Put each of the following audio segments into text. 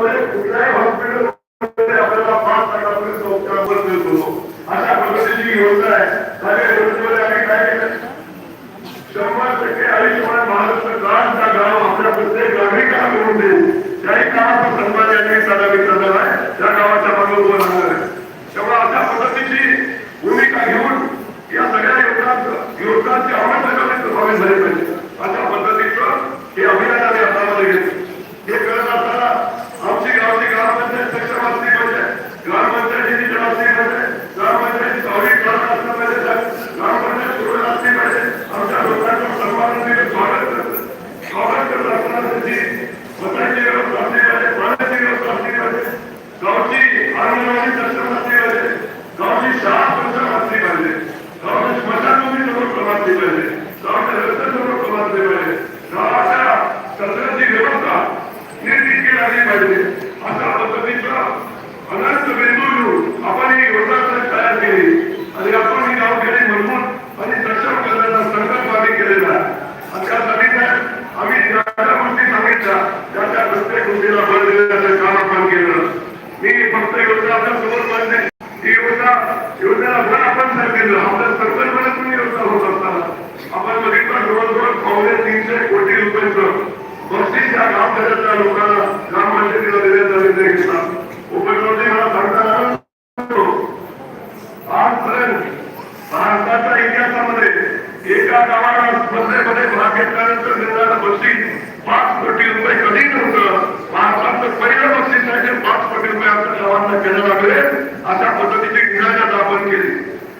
गावामध्ये कुठल्याही हॉस्पिटल आपल्याला पाच लाखापर्यंत उपचार मिळतो अशा पद्धतीची योजना आहे. योजनेमध्ये आम्ही काय केलं? शंभर टक्के आयुष्यमान महाराष्ट्र गाव आपल्या प्रत्येक नागरिकाला मिळून देऊ त्याही सन्मान या ठिकाणी साधा आहे त्या गावाच्या मागे उभं राहणार आहे. तेव्हा अशा पद्धतीची भूमिका घेऊन या सगळ्या योजनांचं योजनांची केली आणि आपण ही गावखेडी म्हणून आणि सक्षम करण्याचा संकल्प आम्ही केलेला आणि त्यासाठी आम्ही ज्या ज्या गोष्टी सांगितल्या त्या त्या प्रत्येक गोष्टीला बळ देण्याचं काम आपण केलं मी फक्त योजना आपल्यासमोर मांडणे ही योजना योजनेला बळ आपण तयार केलं आपल्या संकल्पनेतून योजना होत असताना आपण बघितलं जवळजवळ काँग्रेस तीनशे कोटी रुपयांचं बक्षीस या गावखेड्यातल्या लोकांना या गावाला स्पर्धेमध्ये भाग घेतल्यानंतर मिळणारं बक्षीस पाच कोटी रुपये कधी नव्हतं? भारताचं पहिलं बक्षीस आहे पाच कोटी रुपये आमच्या गावांना केलं लागले. अशा पद्धतीची निराशा दाखल केली.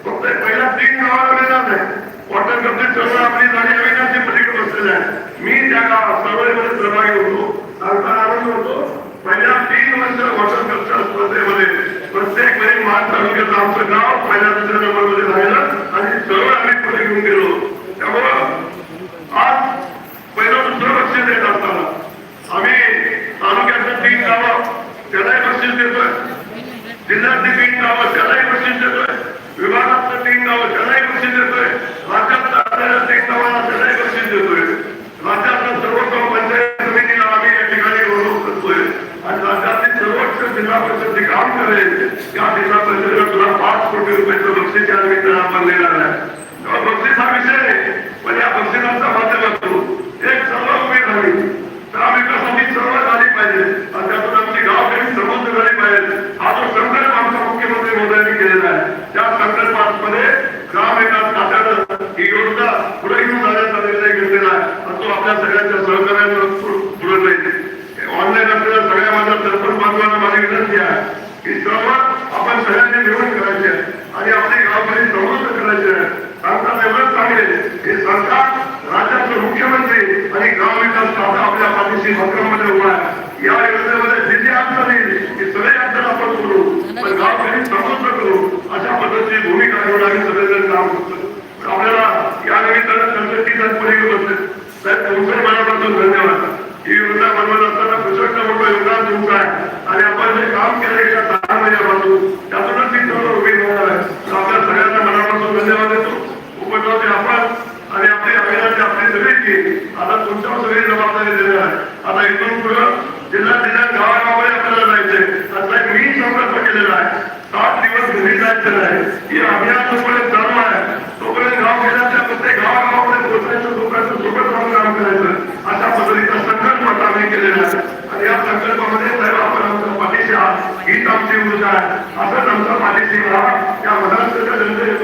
फक्त पहिल्या तीन गावाला मिळणार नाही वॉटर कपची चळवळ आपली झाली अविनाशी पलीकडे बसलेली आहे. मी त्या गावात चळवळीमध्ये सहभागी होतो. सरकार आनंद होतो. पहिल्या तीन वर्ष वॉटर कपच्या स्पर्धेमध्ये प्रत्येक वेळी महाराष्ट्र आमचं गाव पहिल्या दुसऱ्या नंबरमध्ये राहिलं आणि सर्व आम्ही पुढे घेऊन गेलो त्यामुळं आज पहिलं दुसरं बक्षीस देत असताना आम्ही तालुक्याच्या तीन गावं त्यालाही बक्षीस देतोय जिल्ह्यातली तीन गावं त्यालाही बक्षीस देतोय विभागातलं तीन गावं त्यालाही बक्षीस देतोय राज्यातलं असलेल्या तीन गावाला त्यालाही बक्षीस देतोय राज्यातलं सर्वोत्तम पंचायत समितीला आम्ही या ठिकाणी गौरव करतोय. आणि राज्यातील सर्वोच्च जिल्हा परिषद काम करेल या जिल्हा परिषदेला तुला पाच कोटी रुपयाचं बक्षीस या निमित्तानं आपण देणार आहे. बक्षीस हा विषय पण या बक्षिसांचा माध्यमातून एक सर्व उभी झाली ग्रामविकासाची सर्व झाली पाहिजे आणि त्यातून आमची गावखेडी समृद्ध झाली पाहिजे हा जो संकल्प आमचा मुख्यमंत्री मोदयांनी केलेला आहे त्या संकल्पामध्ये ग्रामविकास खात्यानं ही योजना पुढे घेऊन जाण्याचा निर्णय घेतलेला आहे आणि तो आपल्या सगळ्यांच्या सहकार्यानं पु- पुढे जाईल ऑनलाईन असलेल्या सगळ्या माझ्या सरपंच बांधवांना माझी विनंती आहे की सर्व आपण सगळ्यांनी मिळून करायचे आहे आणि आपली गावखेडी समृद्ध करायची आहे सांगतात एवढंच सांगेल हे सरकार राज्याचे मुख्यमंत्री आणि ग्रामविकास खाता आपल्या पाठीशी भक्कमपणे उभा आहे या योजनेमध्ये जे जे अडचण येईल की सगळे अडचण आपण सोडू पण गावखेडी समृद्ध करू अशा पद्धतीची भूमिका घेऊन आम्ही सगळेजण काम करतो आपल्याला या निमित्तानं पुढे घेऊन बसले. साहेब तुमचे मनापासून धन्यवाद. ही योजना बनवत असताना प्रचंड मोठं योगदान तुमचं आहे आणि आपण जे काम केलं गेल्या सहा महिन्यापासून त्यातूनच ती चळवळ उभी होणार आहे. आपल्या सगळ्यांना मनापासून धन्यवाद देतो. उपक्रमाचे आपण आणि आपली अभियानाची आपली सगळी टीम आता तुमच्यावर सगळी जबाबदारी देणार आहे. आता इथून पुढं जिल्हा जिल्ह्यात गावागावामध्ये आपल्याला जायचंय आता मी संकल्प केलेला आहे. सात दिवस घरी जायचं नाही. हे अभियान जोपर्यंत चालू आहे तोपर्यंत गाव गेल्याच्या प्रत्येक गावागावामध्ये पोहोचण्याचं लोकांचं सोबत राहून काम करायचं. अशा पद्धतीचा संकल्प आता आम्ही केलेला आहे. आणि या संकल्पामध्ये साहेब आपण आमच्या पाठीशी आहात. हीच आमची ऊर्जा आहे. असंच आमचा पाठीशी राहा. या महाराष्ट्राच्या जनतेच्या